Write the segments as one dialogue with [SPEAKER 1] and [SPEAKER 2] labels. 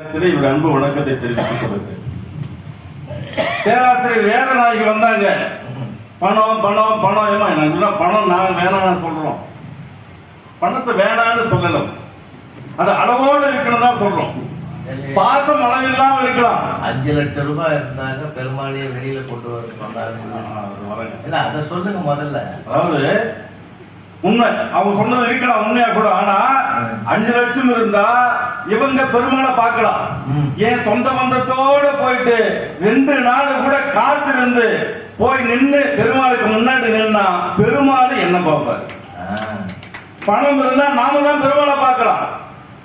[SPEAKER 1] இவருடைய அன்பு வணக்கத்தை தெரிவித்துக் கொள்கிறேன். பேராசிரியர் வேதநாயகி வந்தாங்க. பணம் பணம் பணம் ஏமா எனக்கு பணம் நான் வேணாம்னு சொல்றோம். பணத்தை வேணாம்னு சொல்லலாம் அது அளவோடு இருக்கணும் தான் சொல்றோம். பாசம் அளவில்லாம இருக்கலாம்.
[SPEAKER 2] அஞ்சு லட்சம் ரூபாய் இருந்தாங்க பெருமாளையே வெளியில கொண்டு வர சொன்னாங்க.
[SPEAKER 1] அதை
[SPEAKER 2] சொல்லுங்க முதல்ல.
[SPEAKER 1] அதாவது உண்மை. அவங்க சொன்னது இருக்கலாம் உண்மையா கூட. ஆனா அஞ்சு லட்சம் இருந்தா இவங்க பெருமாளை பார்க்கலாம். ஏன் சொந்த பந்தத்தோட போயிட்டு ரெண்டு நாள் கூட காத்திருந்து போய் நின்னு பெருமாளுக்கு முன்னாடி நின்னா பெருமாள் என்ன பார்ப்பார்? பணம் இருந்தா நாம தான் பெருமாளை பார்க்கலாம்.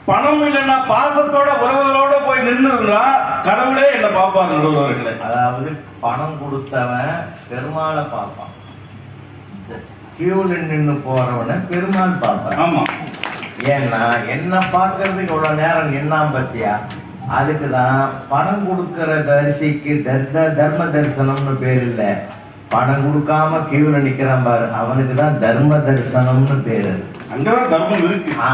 [SPEAKER 1] பணம் இல்லைன்னா பாசத்தோட உறவுகளோட போய் நின்று இருந்தா கடவுளே என்ன பார்ப்பார் நடுவர்களே
[SPEAKER 2] அதாவது பணம் கொடுத்தவன் பெருமாளை பார்ப்பான். கியூல நின்னு போறவனை பெருமாள் பார்ப்பான்
[SPEAKER 1] ஆமா.
[SPEAKER 2] ஏன்னா என்ன பார்க்கறதுக்கு இவ்வளவு நேரம் நின்னான் பத்தியா? அதுக்கு தான் பணம் கொடுக்கிற தரிசிக்கு தர்ம தர்ம தரிசனம்னு பேர் இல்ல. பணம் கொடுக்காம கியூல நிக்கிறான் பாரு. அவனுக்கு தான் தர்ம தரிசனம்னு பேரு
[SPEAKER 1] அங்கதான் தர்மம் இருக்கு.
[SPEAKER 2] ஆ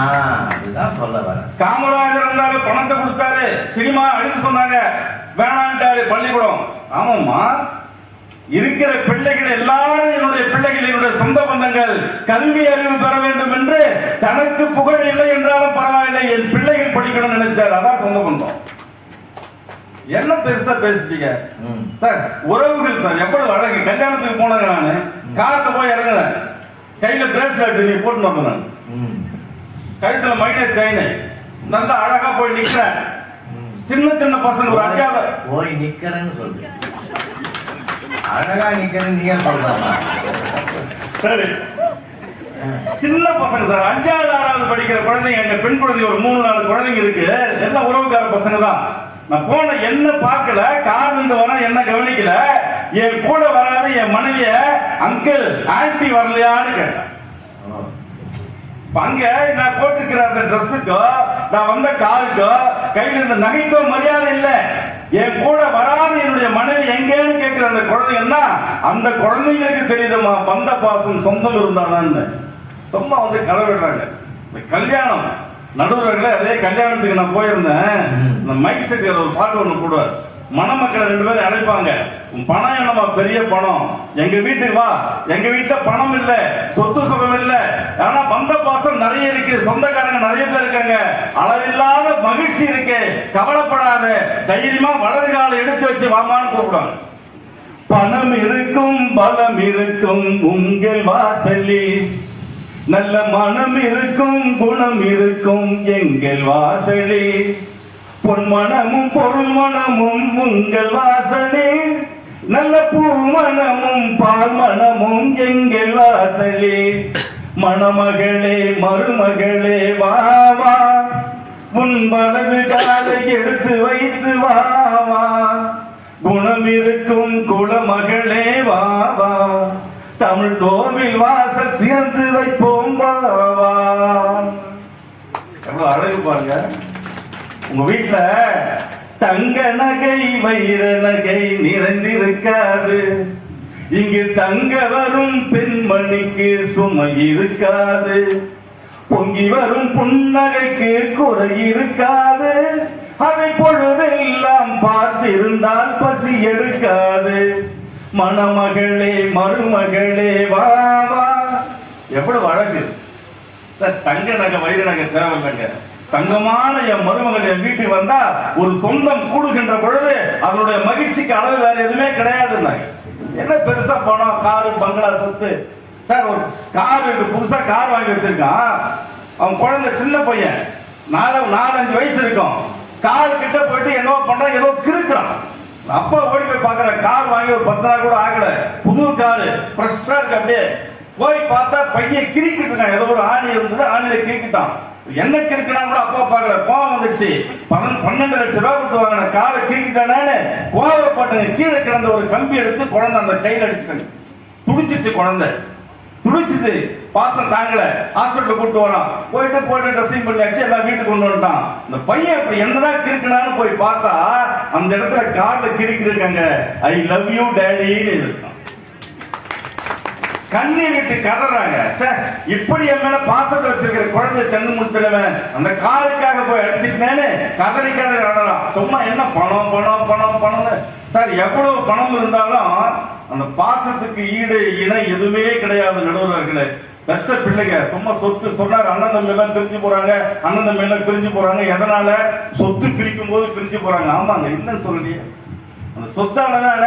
[SPEAKER 2] அதுதான் சொல்ல வரேன்
[SPEAKER 1] காமராஜர் இருந்தாரு பணத்தை கொடுத்தாரு. சினிமா அழுது சொன்னாங்க. வேணான்ட்டாரு பள்ளிக்கூடம். ஆமாம்மா. இருக்கிற பிள்ளைகள் எல்லாரும் என்னுடைய பிள்ளைகள் என்னுடைய சொந்த பந்தங்கள் கல்வி அறிவு பெற வேண்டும் என்று தனக்கு புகழ் இல்லை என்றாலும் பரவாயில்லை என் பிள்ளைகள் படிக்கணும்னு நினைச்சார். அதான் சொந்த பந்தம். என்ன பெருசா பேசிட்டீங்க. சார் உறவுகள் சார் எவ்வளவு அழகு. கல்யாணத்துக்கு போனேன் நானு. கார்ல போய் இறங்குறேன் கையில பிரேஸ்லெட் நீ போட்டு வந்தேன் நான். கழுத்துல மைனர் செயின் நல்லா அழகா போய் நிக்கிறேன். சின்ன சின்ன பசங்க ஒரு அஞ்சாவது.
[SPEAKER 2] போய் நிக்கிறேன்னு சொல்லு அழகா நிக்கிறேன் நீங்க சொல்றா
[SPEAKER 1] சரி. சின்ன பசங்க சார். அஞ்சாவது ஆறாவது படிக்கிற குழந்தைங்க எங்க பெண் குழந்தைங்க ஒரு மூணு நாலு குழந்தைங்க இருக்கு. எல்லாம் உறவுக்கார பசங்க தான். நான் போன என்ன பார்க்கல கார் இருந்து வர என்ன கவனிக்கல என் கூட வராத என் மனைவிய அங்கிள் ஆன்டி வரலையான்னு கேட்டேன். அங்க நான் போட்டிருக்கிற அந்த ட்ரெஸ்ஸுக்கோ நான் வந்த காருக்கோ கையில இருந்த நகைக்கோ மரியாதை இல்லை. என் கூட வராத என்னுடைய மனைவி எங்கேன்னு கேட்கிற அந்த குழந்தைங்கன்னா அந்த குழந்தைங்களுக்கு தெரியுதுமா பந்த பாசம் சொந்தம் இருந்தானான்னு. சும்மா வந்து கதை விடுறாங்க. இந்த கல்யாணம். நடுவர்களே அதே கல்யாணத்துக்கு நான் போயிருந்தேன். இந்த மைக் செட் ஒரு பாட்டு ஒன்று போடுவார். மணமக்களை ரெண்டு பேரும் அழைப்பாங்க. உன் பணம் என்னமா பெரிய பணம். எங்க வீட்டுக்கு வா. எங்க வீட்டுல பணம் இல்ல. சொத்து சுகம் இல்ல. ஆனா பந்த பாசம் நிறைய இருக்கு. சொந்தக்காரங்க நிறைய பேர் இருக்காங்க. அளவில்லாத மகிழ்ச்சி இருக்கு. கவலைப்படாத. தைரியமா வலது காலை எடுத்து வச்சு வாமான்னு கூப்பிடுவாங்க. பணம் இருக்கும் பலம் இருக்கும். உங்கள் வாசலில் நல்ல மனம் இருக்கும் குணம் இருக்கும் எங்கள் வாசலில். பொன்மணமும் பொருள் மணமும் உங்கள் வாசலில். நல்ல பூ மனமும் பால் மனமும் எங்கள் வாசலே. மணமகளே மருமகளே வா வா. உன் வலது காலை எடுத்து வைத்து வா வா. குணம் இருக்கும் குலமகளே வா வா. தமிழ் கோவில் வாசல் திறந்து வைப்போம் வாவா எவ்வளவு அழகு பாருங்க. உங்க வீட்டுல தங்க நகை வைர நகை நிறைந்திருக்காது. இங்கு தங்க வரும் பெண்மணிக்கு சுமை இருக்காது. பொங்கி வரும் புன்னகைக்கு குறை இருக்காது. அதை பொழுதெல்லாம் பார்த்திருந்தால் பசி எடுக்காது. மணமகளே மருமகளே வா வா. எவ்வளவு அழகு. தங்க நகை வைர நகை தேவையில்லைங்க. தங்கமான என் மருமகள் என் வீட்டுக்கு வந்தா ஒரு சொந்தம் கூடுகின்ற பொழுது அதனுடைய மகிழ்ச்சிக்கு அளவு வேற எதுவுமே கிடையாது என்ன பெருசா பணம் காரு பங்களா சொத்து. சார் ஒரு கார் புதுசா கார் வாங்கி வச்சிருக்கான். அவன் குழந்தை சின்ன பையன். நாலு நாலஞ்சு வயசு இருக்கும். கார் கிட்ட போயிட்டு என்னவோ பண்றான் ஏதோ கிறுக்குறான். அப்பா ஓடி போய் பாக்குற கார் வாங்கி ஒரு பத்து நாள் கூட ஆகல. புது காரு ஃப்ரெஷ்ஷா இருக்கு அப்படியே. போய் பார்த்தா பையன் கிரிக்கிட்டு இருக்கான். ஏதோ ஒரு ஆணி இருந்தது ஆணியில கிரிக்கிட்டான் என்ன கிறுக்கினா கூட அப்பா பார்க்கல கோவம் வந்துடுச்சு. பன்னெண்டு பன்னெண்டு லட்சம் ரூபாய் கொடுத்து வாங்கின காலை கிறுக்கிட்டானே கோவப்பட்டங்க கீழே கிடந்த ஒரு கம்பி எடுத்து குழந்தை அந்த கையில் அடிச்சுட்டாங்க துடிச்சிச்சு குழந்தை. துடிச்சுது பாசம் தாங்கல. ஹாஸ்பிட்டல் கூட்டு வரான் போயிட்டு போயிட்டு ட்ரெஸ்ஸிங் பண்ணியாச்சு எல்லாம் வீட்டுக்கு கொண்டு வந்துட்டான். இந்த பையன் இப்படி என்னதான் கிறுக்குனான்னு போய் பார்த்தா அந்த இடத்துல கார்ல கிறுக்கிருக்காங்க ஐ லவ் யூ டேடின்னு கண்ணீர் விட்டு கதறாங்க. இப்படி என் மேல பாசத்தை வச்சிருக்கிற குழந்தை தென்னு முத்துறவன் அந்த காருக்காக போய் எடுத்துக்கிட்டேனே கதறி கதறி அடலாம் சும்மா என்ன பணம் பணம் பணம் பணம்னு. சார் எவ்வளவு பணம் இருந்தாலும் அந்த பாசத்துக்கு ஈடு இணை எதுவுமே கிடையாது நடுவர்களே. பெத்த பிள்ளைங்க சும்மா சொத்து சொன்னார் அண்ணன் தம்பி எல்லாம் பிரிஞ்சு போறாங்க அண்ணன் தம்பி எல்லாம் பிரிஞ்சு போறாங்க எதனால? சொத்து பிரிக்கும் போது பிரிஞ்சு போறாங்க. ஆமாங்க என்னன்னு சொல்றீங்க. அந்த சொத்தானதான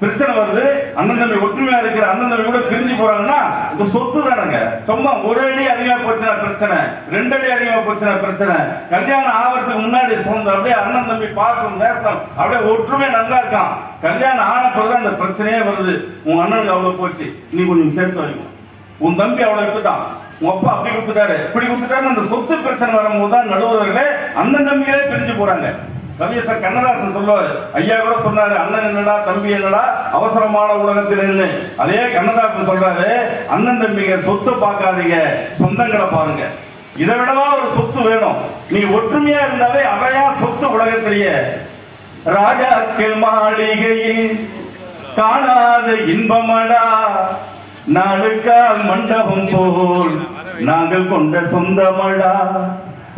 [SPEAKER 1] பிரச்சனை வருது. அண்ணன் தம்பி ஒற்றுமையா இருக்கிற அண்ணன் தம்பி கூட பிரிஞ்சு போறாங்கன்னா இந்த சொத்து தானங்க. சும்மா ஒரு அடி அதிகமா போச்சுன்னா பிரச்சனை ரெண்டு அடி அதிகமா போச்சுன்னா பிரச்சனை. கல்யாணம் ஆவறதுக்கு முன்னாடி சொந்த அப்படியே அண்ணன் தம்பி பாசம் நேசம் அப்படியே ஒற்றுமை நல்லா இருக்கான். கல்யாணம் ஆன பிறகு அந்த பிரச்சனையே வருது. உன் அண்ணனுக்கு அவ்வளவு போச்சு. நீ கொஞ்சம் சேர்த்து வைக்கும் உன் தம்பி அவ்வளவு எடுத்துட்டான். உன் அப்பா அப்படி கொடுத்துட்டாரு. இப்படி கொடுத்துட்டாரு அந்த சொத்து பிரச்சனை வரும்போது தான் நடுவர்களே அண்ணன் தம்பிகளே பிரிஞ்சு போறாங்க. கவியசர் கண்ணதாசன் சொல்லுவாரு. ஐயா கூட சொன்னாரு அண்ணன் என்னடா தம்பி என்னடா அவசரமான உலகத்தில் நின்று அதே கண்ணதாசன் சொல்றாரு அண்ணன் தம்பிங்க சொத்து பார்க்காதீங்க சொந்தங்களை பாருங்க. இதை விடவா ஒரு சொத்து வேணும். நீ ஒற்றுமையா இருந்தாலே அதையா சொத்து உலகத்திலேயே. ராஜாக்கள் மாளிகையில் காணாத இன்பமடா. நாளுக்கால் மண்டபம் போல் நாங்கள் கொண்ட சொந்தமடா.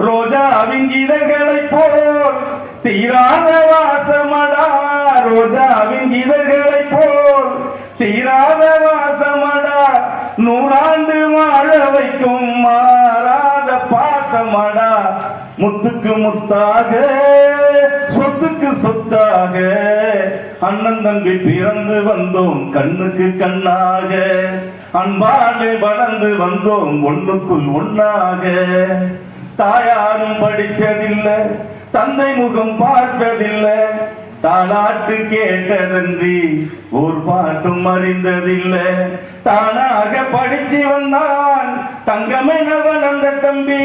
[SPEAKER 1] ரோஜா அவங்க இதழ்களை போல் தீராத வாசமடா ரோஜாவின் இதழ்களைப் போல். தீராத வாசமடா நூறாண்டு வாழ வைக்கும் மாறாத பாசமடா. முத்துக்கு முத்தாக சொத்துக்கு சொத்தாக. அண்ணன் தம்பி பிறந்து வந்தோம் கண்ணுக்கு கண்ணாக. அன்பாடு வளர்ந்து வந்தோம் ஒண்ணுக்குள் ஒண்ணாக. தாயாரும் படிச்சதில்லை தந்தை முகம் பார்த்ததில்லை தாலாட்டு கேட்டதன்றி ஒரு பாட்டும் அறிந்ததில்லை. தானாக படிச்சு வந்தான். தங்கமெனவன் அந்த தம்பி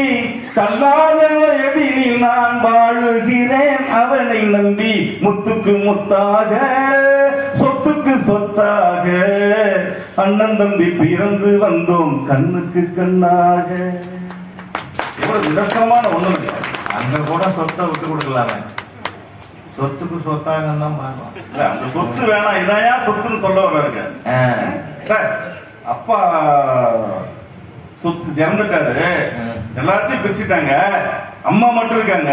[SPEAKER 1] தள்ளாத வயதினில் நான் வாழுகிறேன். அவனை நம்பி முத்துக்கு முத்தாக சொத்துக்கு சொத்தாக. அண்ணன் தம்பி பிறந்து வந்தோம் கண்ணுக்கு கண்ணாக. ஒரு நிதர்சனமான ஒண்ணு
[SPEAKER 2] அங்க கூட சொத்தை விட்டு கொடுக்கலாமே. சொத்துக்கு சொத்தாங்கன்னு தான் பார்க்கலாம்
[SPEAKER 1] இல்ல அந்த சொத்து வேணாம். இதையா சொத்துன்னு சொல்ல வர்றாருங்க. சார் அப்பா சொத்து இறந்துட்டாரு. எல்லாத்தையும் பிரிச்சுட்டாங்க. அம்மா மட்டும் இருக்காங்க.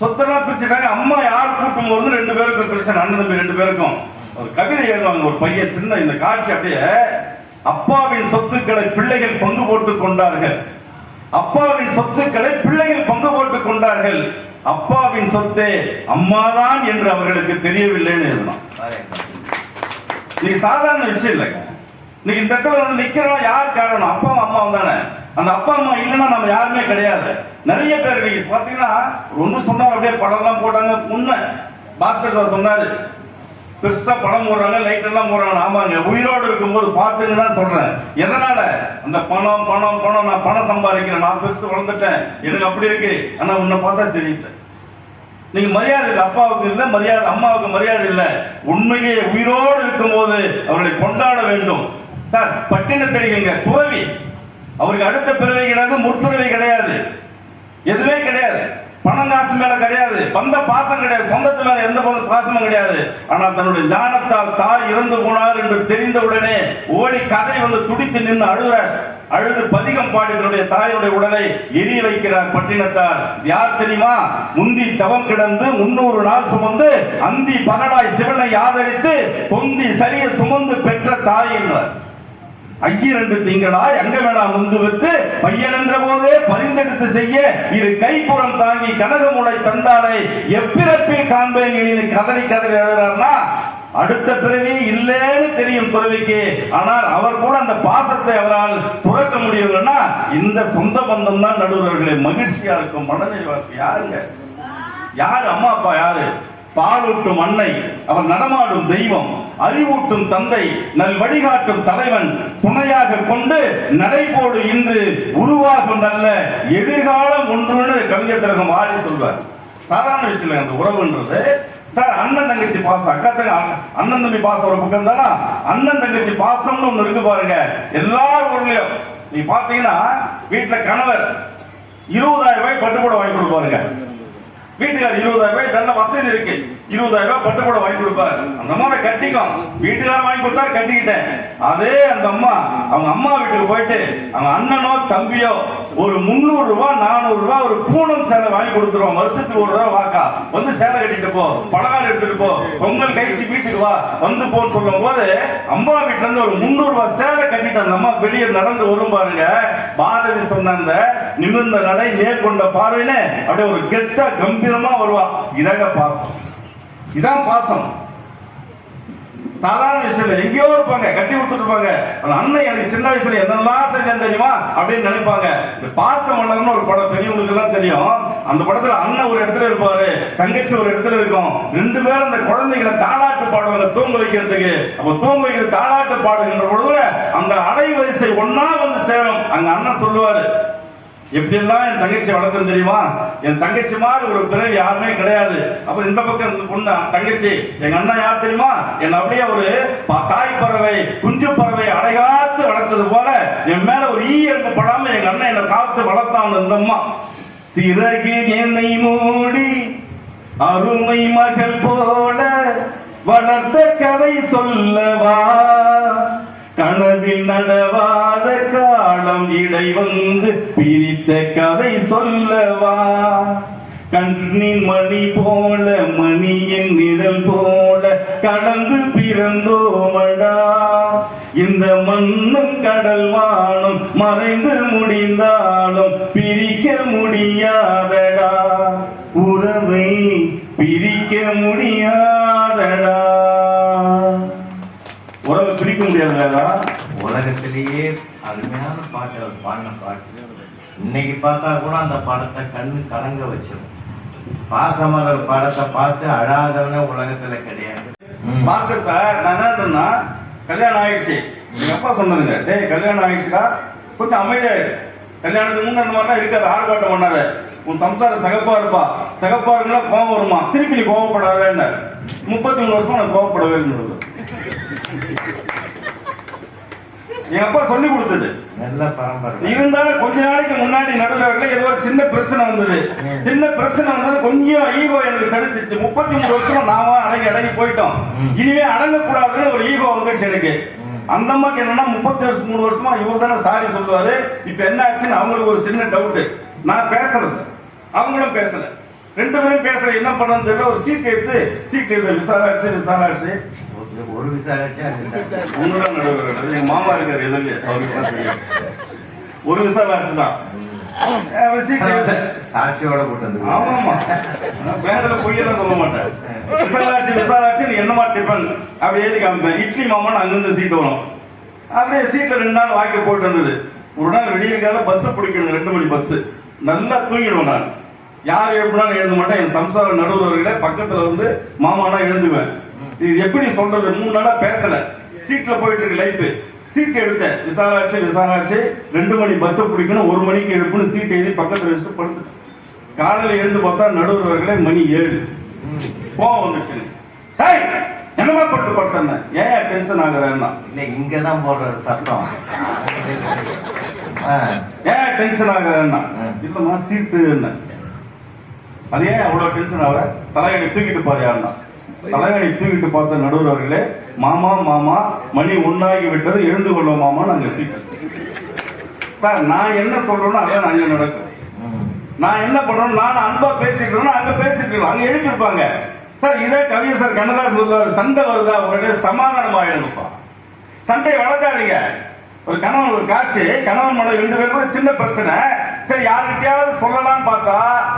[SPEAKER 1] சொத்தெல்லாம் பிரிச்சுட்டாங்க. அம்மா யார் கூட்டும் போது ரெண்டு பேருக்கும் பிரச்சனை. அண்ணன் தம்பி ரெண்டு பேருக்கும். ஒரு கவிதை எழுதுவாங்க ஒரு பையன் சின்ன இந்த காட்சி அப்படியே அப்பாவின் சொத்துக்களை பிள்ளைகள் பங்கு போட்டுக் கொண்டார்கள். அப்பாவின் சொத்துக்களை பிள்ளைகள் பங்கு போட்டுக் கொண்டார்கள். அப்பாவின் சொத்தே அம்மாதான் என்று அவர்களுக்கு தெரியவில்லைன்னு
[SPEAKER 2] எழுதணும்.
[SPEAKER 1] இன்னைக்கு சாதாரண விஷயம் இல்லைங்க நீங்க இந்த இடத்துல வந்து நிக்கிறோம் யார் காரணம்? அப்பா அம்மா தானே அந்த அப்பா அம்மா இல்லைன்னா நம்ம யாருமே கிடையாது. நிறைய பேர் நீங்க பாத்தீங்கன்னா ஒன்று சொன்னார் அப்படியே படம்லாம் போட்டாங்க. உண்மை. பாஸ்கர் சார் சொன்னாரு பெருசா பணம் போடுறாங்க லைட் எல்லாம் போடுறாங்க. ஆமாங்க உயிரோடு இருக்கும்போது பார்த்துன்னு தான் சொல்றேன். எதனால? அந்த பணம் பணம் பணம் நான் பணம் சம்பாதிக்கிறேன். நான் பெருசு வளர்ந்துட்டேன். எனக்கு அப்படி இருக்கு. ஆனா உன்னை பார்த்தா சரியில்லை நீங்க மரியாதை இல்லை அப்பாவுக்கு இல்லை மரியாதை அம்மாவுக்கு மரியாதை இல்லை. உண்மையே உயிரோடு இருக்கும்போது அவர்களை கொண்டாட வேண்டும். சார் பட்டினத்தடிகங்க துறவி. அவருக்கு அடுத்த பிறவை கிடையாது முற்பிறவை கிடையாது. எதுவுமே கிடையாது. பணம் காசு மேல கிடையாது. பந்த பாசம் கிடையாது. சொந்தத்து மேல எந்த பந்த பாசமும் கிடையாது. ஆனால் தன்னுடைய ஞானத்தால் தாய் இறந்து போனார் என்று தெரிந்தவுடனே ஓடி கதை வந்து துடித்து நின்று அழுகிறார் அழுது பதிகம் பாடி தன்னுடைய தாயுடைய உடலை எரிய வைக்கிறார் பட்டினத்தார். யார் தெரியுமா? முந்தி தவம் கிடந்து முன்னூறு நாள் சுமந்து அந்தி பகடாய் சிவனை ஆதரித்து தொந்தி சரிய சுமந்து பெற்ற தாய் என்றார் ஐயிரண்டு திங்களாய் அங்கமேடா முன்பு விட்டு பையன் என்ற போதே பரிந்தெடுத்து செய்ய இரு கைப்புறம் தாங்கி கனகமுடை தந்தாரை எப்பிறப்பில் காண்பேன் இனி கதறி கதறி எழுதுறாருன்னா அடுத்த பிறவி இல்லைன்னு தெரியும் துறவிக்கு. ஆனால் அவர் கூட அந்த பாசத்தை அவரால் துறக்க முடியவில்லைன்னா இந்த சொந்த பந்தம் தான் நடுவர்களே மகிழ்ச்சியா இருக்கும். மனநிறைவாக்கு யாருங்க? யார்? அம்மா அப்பா யாரு? பாலூட்டும் அன்னை. அவர் நடமாடும் தெய்வம். அறிவூட்டும் தந்தை நல் வழிகாட்டும் தலைவன் துணையாக கொண்டு நடைபோடு இன்று உருவாகும் நல்ல எதிர்காலம் ஒன்றுன்னு கவிஞர் திலகம் ஆடி சொல்வார். சாதாரண விஷயம் அந்த உறவுன்றது. சார் அண்ணன் தங்கச்சி பாசம் அக்கா தங்க அண்ணன் தம்பி பாசம் ஒரு பக்கம் தானா? அண்ணன் தங்கச்சி பாசம்னு ஒன்று இருக்கு பாருங்க. எல்லா ஊர்லயும். நீ பாத்தீங்கன்னா வீட்டுல கணவர் இருபதாயிரம் ரூபாய் பட்டுப்பட வாங்கி கொடுப்பாருங்க. வீட்டுக்கார் இருபதாயிரம் ரூபாய் நல்ல வசதி இருக்கு. இருபதாயிரம் ரூபாய் பட்டு கூட வாங்கி கொடுப்பாரு. அந்த அம்மா அதை கட்டிக்கும். வீட்டுக்காரன் வாங்கி கொடுத்தா கட்டிக்கிட்டேன். அதே அந்த அம்மா அவங்க அம்மா வீட்டுக்கு போயிட்டு அவங்க அண்ணனோ தம்பியோ ஒரு முந்நூறு ரூபாய் நானூறு ரூபாய் ஒரு பூனம் சேலை வாங்கி கொடுத்துருவோம். வருஷத்துக்கு ஒரு ரூபா வாக்கா. வந்து சேலை கட்டிட்டு போ. பலகாரம் எடுத்துட்டு போ. பொங்கல் கழிச்சு வீட்டுக்கு வா. வந்து போன்னு சொல்லும் போது அம்மா வீட்டுல இருந்து ஒரு முந்நூறு ரூபாய் சேலை கட்டிட்டு அந்த அம்மா வெளியே நடந்து வரும் பாருங்க. பாரதி சொன்ன அந்த நிமிர்ந்த நடை நேர்கொண்ட பார்வைன்னு அப்படியே ஒரு கெத்தா கம்பீரமா வருவா. இதாங்க பாசம். இதான் பாசம். சாதாரண விஷயம் எங்கேயோ இருப்பாங்க கட்டி கொடுத்துருப்பாங்க அந்த அண்ணன் எனக்கு சின்ன வயசுல என்னெல்லாம் செஞ்சேன் தெரியுமா? அப்படின்னு நினைப்பாங்க. இந்த பாசம் வளர்னு ஒரு படம் பெரியவங்களுக்கு எல்லாம் தெரியும். அந்த படத்துல அண்ணன் ஒரு இடத்துல இருப்பாரு தங்கச்சி ஒரு இடத்துல இருக்கும். ரெண்டு பேரும் அந்த குழந்தைகளை தாளாட்டு பாடுவாங்க தூங்க வைக்கிறதுக்கு. அப்ப தூங்க வைக்கிற தாளாட்டு பாடுகின்ற பொழுதுல அந்த அலைவரிசை ஒன்னா வந்து சேரும். அங்க அண்ணன் சொல்லுவாரு எப்படியெல்லாம் என் தங்கச்சி வளர்த்தேன் தெரியுமா? என் தங்கச்சி மாதிரி ஒரு பிறகு யாருமே கிடையாது. அப்புறம் இந்த பக்கம் இந்த பொண்ணு தங்கச்சி எங்க அண்ணன் யார் தெரியுமா? என் அப்படியே ஒரு தாய் பறவை குஞ்சு பறவை அடைகாத்து வளர்த்தது போல என் மேல ஒரு ஈ எறும்பு படாம எங்க அண்ணன் என்னை காத்து வளர்த்தான் இந்த அம்மா. சிறகு என்னை மூடி அருமை மகள் போல வளர்த்த கதை சொல்லவா? கனவில் நடவாத காலம் இடை வந்து பிரித்த கதை சொல்லவா? கண்ணின் மணி போல மணியின் நிழல் போல கடந்து பிறந்தோமடா? இந்த மண்ணும் கடல் வானம் மறைந்து முடிந்தாலும் பிரிக்க முடியாதடா? உறவை பிரிக்க முடியாது முடியாதடா
[SPEAKER 2] உலகத்திலேயே அருமையான பாட்டு அவர் பாடின பாட்டு. இன்னைக்கு பார்த்தா கூட அந்த படத்தை கண்ணு கலங்க வச்சிடும் பாசமலர் படத்தை பார்த்து அழாதவனே உலகத்துல கிடையாது. ம்.
[SPEAKER 1] பாஸ்கர் சார் நான் என்ன கல்யாணம் ஆயிடுச்சு. எங்க அப்பா சொன்னதுங்க? டேய் கல்யாணம் ஆயிடுச்சுடா. கொஞ்சம் அமைதியாயிரு கல்யாணத்துக்கு முன்ன அந்த மாதிரிலாம் இருக்காது ஆர்ப்பாட்டம் பண்ணாத. உன் சம்சாரம் சகப்பா இருப்பா. சகப்பா இருக்குன்னா கோவம் வருமா? திருப்பி நீ கோவப்படாதேன்னு முப்பத்தி மூணு வருஷம் நான் கோவப்படவே இல்லை எங்க அப்பா சொல்லி கொடுத்தது.
[SPEAKER 2] நல்ல பரம்பரை.
[SPEAKER 1] இருந்தாலும் கொஞ்ச நாளைக்கு முன்னாடி நடுவில் ஏதோ ஒரு சின்ன பிரச்சனை வந்தது. சின்ன பிரச்சனை வந்தது கொஞ்சம் ஈகோ எனக்கு தடிச்சிச்சு முப்பத்தி மூணு வருஷம் நாம அடங்கி அடங்கி போயிட்டோம். இனிமே அடங்கக்கூடாதுன்னு ஒரு ஈகோ வந்துச்சு எனக்கு. அந்த அம்மாக்கு என்னன்னா முப்பத்தி வருஷம் மூணு வருஷமா இவர் தானே சாரி சொல்லுவாரு. இப்ப என்ன ஆச்சுன்னு அவங்களுக்கு ஒரு சின்ன டவுட் நான் பேசுறது அவங்களும் பேசல. ரெண்டு பேரும் பேசல. என்ன பண்ணணும் தெரியல. ஒரு சீட் எடுத்து சீட் எடுத்து விசாராச்சு விசாராச்சு.
[SPEAKER 2] ஒரு- ரெண்டு.
[SPEAKER 1] உங்களோட நடுவர் எங்க மாமா இருக்காரு எதிர்க்கு அவருக்கு தெரியும். ஒரு விசாராச்சு தான்.
[SPEAKER 2] சாட்சியோட கூட்டு வந்து
[SPEAKER 1] ஆமாமா பேரில் பொய்யெல்லாம் சொல்ல மாட்டேன். விசாலாட்சி விசாலாட்சி நீ என்னமா டிஃபன் அப்படி எழுதி காமிப்பேன். இட்லி மாமான்னு அங்கிருந்து சீட் வரும். அப்படியே சீட்ல ரெண்டு நாள் வாக்கி போட்டு இருந்தது ஒரு நாள் விடிய கால பஸ் பிடிக்கணும். ரெண்டு மணி பஸ் நல்லா தூங்கிடுவேன் நான். யார் எழுப்பினாலும் எழுத மாட்டேன். என் சம்சார நடுவர்களே பக்கத்துல வந்து மாமானா எழுந்துவேன் இது எப்படி சொல்றது? மூணு நாளா பேசல. சீட்ல போயிட்டு இருக்கு லைஃப் சீட் எடுத்தேன். விசாலாட்சி விசாலாட்சி. ரெண்டு மணி பஸ் பிடிக்கணும். ஒரு மணிக்கு எடுப்புன்னு சீட் எழுதி பக்கத்துல வச்சுட்டு படுத்துட்டேன். காலையில எழுந்து பார்த்தா நடுவர்களே மணி ஏழு. கோவம் வந்துச்சு என்னமா சொல்லிட்டு பட்டேன் ஏன் டென்ஷன் ஆகுறேன்னா?
[SPEAKER 2] இல்ல இங்கதான் போடுற சத்தம்.
[SPEAKER 1] ஏன் டென்ஷன் ஆகுறேன்னா?
[SPEAKER 2] ம்.
[SPEAKER 1] இல்லம்மா சீட்டு என்ன? அது ஏன் அவ்வளவு டென்ஷன் ஆகுற? தலைகணி தூக்கிட்டு பாரு யாருன்னா தலைகணி தூக்கிட்டு பார்த்த நடுவர் அவர்களே மாமா மாமா மணி ஒன்னாகி விட்டது எழுந்து கொள்வோம் மாமா நாங்க சீக்கிரம் சார் நான் என்ன சொல்றேன்னா அதான் அங்க நடக்கும். நான் என்ன பண்றோம் நான் அன்பா பேசிட்டு அங்க பேசிட்டு இருக்கோம். அங்க எழுதிருப்பாங்க சார் இதே கவிஞர் சார் கண்ணதாசன் சொல்றாரு சண்டை வருதா உடனே சமாதானம் ஆயிடுங்கப்பா சண்டையை வளர்க்காதீங்க. ஒரு கணவன் ஒரு காட்சி கணவன் மனைவி ரெண்டு பேரும் கூட சின்ன பிரச்சனை. சரி யார்கிட்டயாவது சொல்லலாம்னு பார்த்தா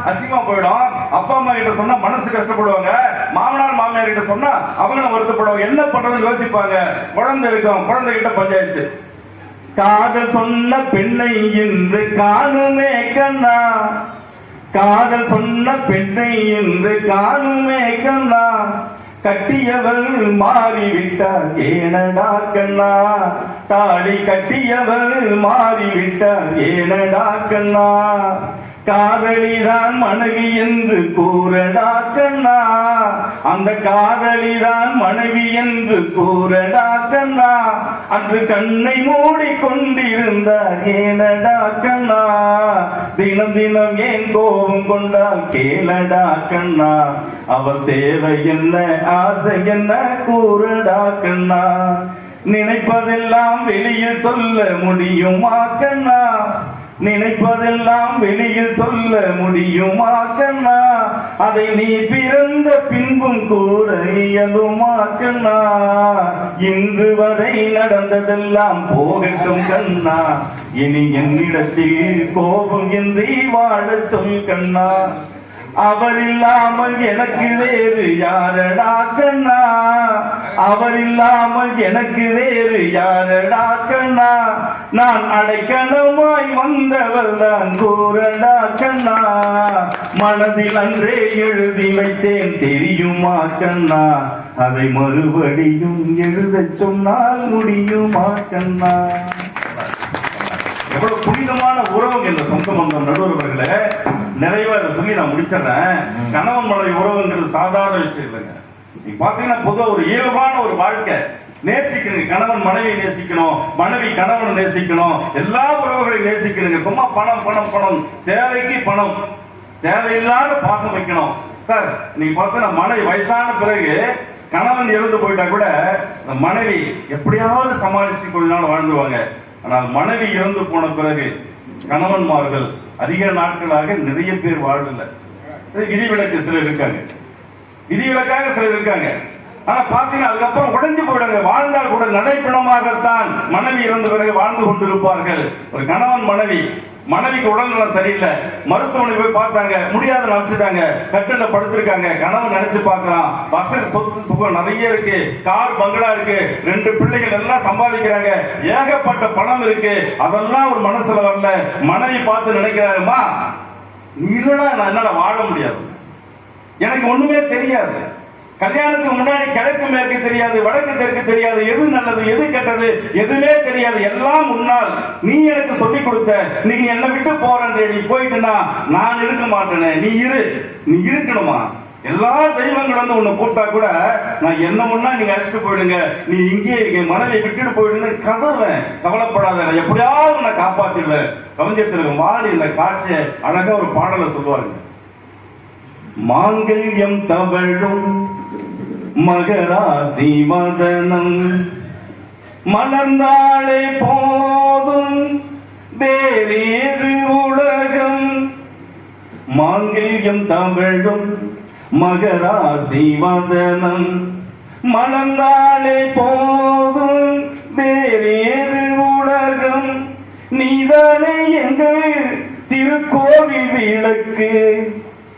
[SPEAKER 1] அசிங்கமா போயிடும். அப்பா அம்மா கிட்ட சொன்னா மனசு கஷ்டப்படுவாங்க. மாமனார் மாமியார் கிட்ட சொன்னா அவங்களும் வருத்தப்படுவாங்க. என்ன பண்றதுன்னு யோசிப்பாங்க. குழந்தை இருக்கும். குழந்தை கிட்ட பஞ்சாயத்து. காதல் சொன்ன பெண்ணை இன்று காணுமே கண்ணா. காதல் சொன்ன பெண்ணை இன்று காணுமே கண்ணா. கட்டியவள் மாறிவிட்டார் ஏனடா கண்ணா? தாடி கட்டியவள் மாறிவிட்டார் ஏனடா கண்ணா? காதலிதான் மனைவி என்று கூறடா கண்ணா? அந்த காதலிதான் மனைவி என்று கூறடா கண்ணா. அன்று கண்ணை மூடி கொண்டிருந்தார் ஏனடா கண்ணா. தினம் தினம் ஏன் கோபம் கொண்டால் கேளடா கண்ணா. அவர் தேவை என்ன ஆசை என்ன கூறடா கண்ணா. நினைப்பதெல்லாம் வெளியில் சொல்ல முடியுமா கண்ணா? நினைப்பதெல்லாம் வெளியில் சொல்ல முடியுமா கண்ணா அதை நீ பிறந்த பின்பும் கூட இயலுமா கண்ணா இன்று வரை நடந்ததெல்லாம் போகட்டும் கண்ணா. இனி என்னிடத்தில் கோபம் இன்றி வாழச் சொல் கண்ணா. அவர் இல்லாமல் எனக்கு வேறு யாரடா கண்ணா? அவர் இல்லாமல் எனக்கு வேறு யாரடா கண்ணா? நான் அடைக்கலமாய் வந்தவர் தான் கூறடா கண்ணா. மனதில் அன்றே எழுதி வைத்தேன் தெரியுமா கண்ணா? அதை மறுபடியும் எழுத சொன்னால் முடியுமா கண்ணா? எவ்வளவு புனிதமான உறவுங்க இந்த சொந்த பந்தம் நடுவர்களே. நிறைவா இதை சொல்லி நான் முடிச்சிடுறேன். கணவன் மனைவி உறவுங்கிறது சாதாரண விஷயம் இல்லைங்க. நீ பாத்தீங்கன்னா பொதுவா ஒரு இயல்பான ஒரு வாழ்க்கை. நேசிக்கணும் கணவன் மனைவி நேசிக்கணும். மனைவி கணவனை நேசிக்கணும். எல்லா உறவுகளையும் நேசிக்கணுங்க. சும்மா பணம் பணம் பணம். தேவைக்கு பணம். தேவையில்லாத பாசம் வைக்கணும். சார் நீங்க பார்த்தா மனைவி வயசான பிறகு கணவன் இறந்து போயிட்டா கூட மனைவி எப்படியாவது சமாளிச்சு கொஞ்ச நாள் வாழ்ந்துருவாங்க. ஆனால் மனைவி இறந்து போன பிறகு கணவன்மார்கள் அதிக நாட்களாக நிறைய பேர் வாழல. விதிவிலக்கு சிலர் இருக்காங்க. விதிவிலக்காக சிலர் இருக்காங்க. ஆனா பாத்தீங்கன்னா அதுக்கப்புறம் உடைஞ்சு போயிடுங்க. வாழ்ந்தால் கூட நடைப்பிணமாகத்தான் மனைவி இறந்த பிறகு வாழ்ந்து கொண்டிருப்பார்கள். ஒரு கணவன் மனைவி மனைவிக்கு உடல்நலம் சரியில்லை. மருத்துவமனை போய் பார்த்தாங்க முடியாத நினைச்சிட்டாங்க. கட்டில படுத்திருக்காங்க. கனவு நினைச்சு பார்க்கறான். வசதி சொத்து சுகம் நிறைய இருக்கு. கார் பங்களா இருக்கு. ரெண்டு பிள்ளைகள் எல்லாம் சம்பாதிக்கிறாங்க. ஏகப்பட்ட பணம் இருக்கு. அதெல்லாம் ஒரு மனசுல வரல. மனைவி பார்த்து நினைக்கிறாருமா? நீ இல்லைன்னா நான் என்னால வாழ முடியாது. எனக்கு ஒண்ணுமே தெரியாது. கல்யாணத்துக்கு முன்னாடி கிழக்கு மேற்கு தெரியாது வடக்கு தெற்கு தெரியாது எது நல்லது எது கெட்டது எதுவுமே தெரியாது. எல்லாம் முன்னால் நீ எனக்கு சொல்லி கொடுத்த நீ என்னை விட்டு போறேன் நீ போயிட்டுனா நான் இருக்க மாட்டேனே. நீ இரு. நீ இருக்கணுமா? எல்லா தெய்வங்களும் வந்து உன்னை கூப்பிட்டா கூட நான் என்ன முன்னா நீங்க அழைச்சிட்டு போயிடுங்க. நீ இங்கேயே இருக்க மனைவியை விட்டுட்டு போயிடுன்னு கதறேன் கவலைப்படாத நான் எப்படியாவது உன்னை காப்பாத்திடுவேன். கவிஞத்திற்கு மாறி இந்த காட்சியை அழகா ஒரு பாடலை சொல்லுவாங்க மாங்கல்யம் தவழும் மகராசி மதனம் மலர்ந்தாளே போதும் வேறேது உலகம். மாங்கல்யம் தமிழும் மகராசி மதனம் மலர்ந்தாளே போதும் வேறேது உலகம். நீதானே எங்கள் திருக்கோவில் விளக்கு.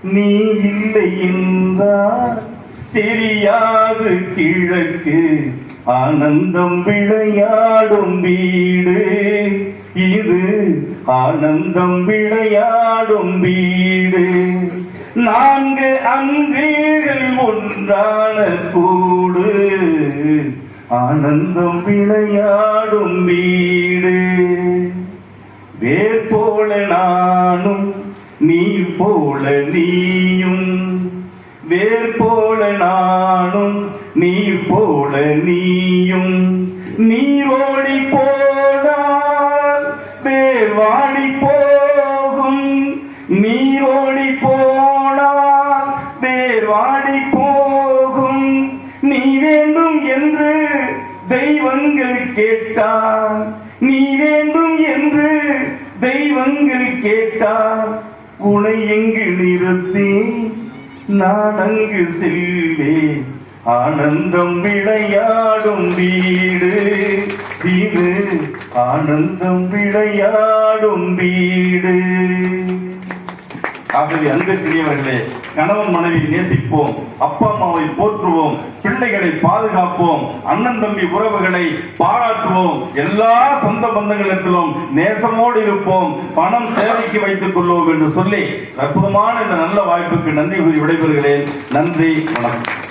[SPEAKER 1] நீ இல்லை என்றார். தெரியாது கிழக்கு. ஆனந்தம் விளையாடும் வீடு. இது ஆனந்தம் விளையாடும் வீடு. நான்கு அன்றிகள் ஒன்றான கூடு. ஆனந்தம் விளையாடும் வீடு. வேர் போல நானும் நீ போல நீயும். வேர் போல நானும் நீர் போல நீயும். நீரோடி போனால் வேர் வாடி போகும். நீரோடி போனால் வேர் வாடி போகும். நீ வேண்டும் என்று தெய்வங்கள் கேட்டான். நீ வேண்டும் என்று தெய்வங்கள் கேட்டார் உனை எங்கு நிறுத்தி நான் அங்கு செல்வேன். ஆனந்தம் விளையாடும் வீடு. இது ஆனந்தம் விளையாடும் வீடு. ஆகவே அன்பிற்குரியவர்களே கணவன் மனைவி நேசிப்போம் அப்பா அம்மாவை போற்றுவோம் பிள்ளைகளை பாதுகாப்போம் அண்ணன் தம்பி உறவுகளை பாராட்டுவோம் எல்லா சொந்த பந்தங்களிடத்திலும் நேசமோடு இருப்போம் பணம் தேவைக்கு வைத்துக் கொள்வோம் என்று சொல்லி அற்புதமான இந்த நல்ல வாய்ப்புக்கு நன்றி கூறி விடைபெறுகிறேன். நன்றி வணக்கம்.